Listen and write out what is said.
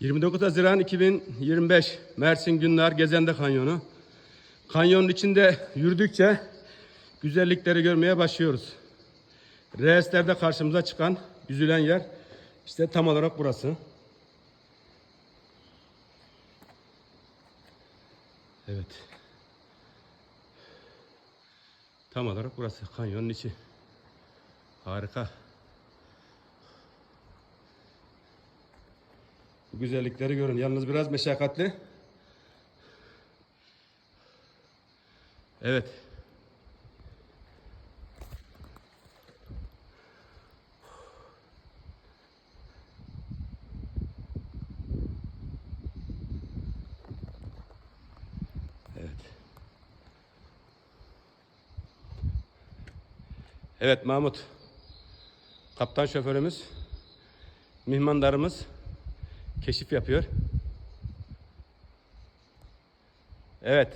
29 Haziran 2025 Mersin Günler Gezende Kanyonu. Kanyonun içinde yürüdükçe güzellikleri görmeye başlıyoruz. Reislerde karşımıza çıkan, yüzülen yer işte tam olarak burası. Evet. Tam olarak burası kanyonun içi. Harika. Güzellikleri görün. Yalnız biraz meşakkatli. Evet. Evet. Evet Mahmut. Kaptan şoförümüz, mihmandarımız keşif yapıyor. Evet.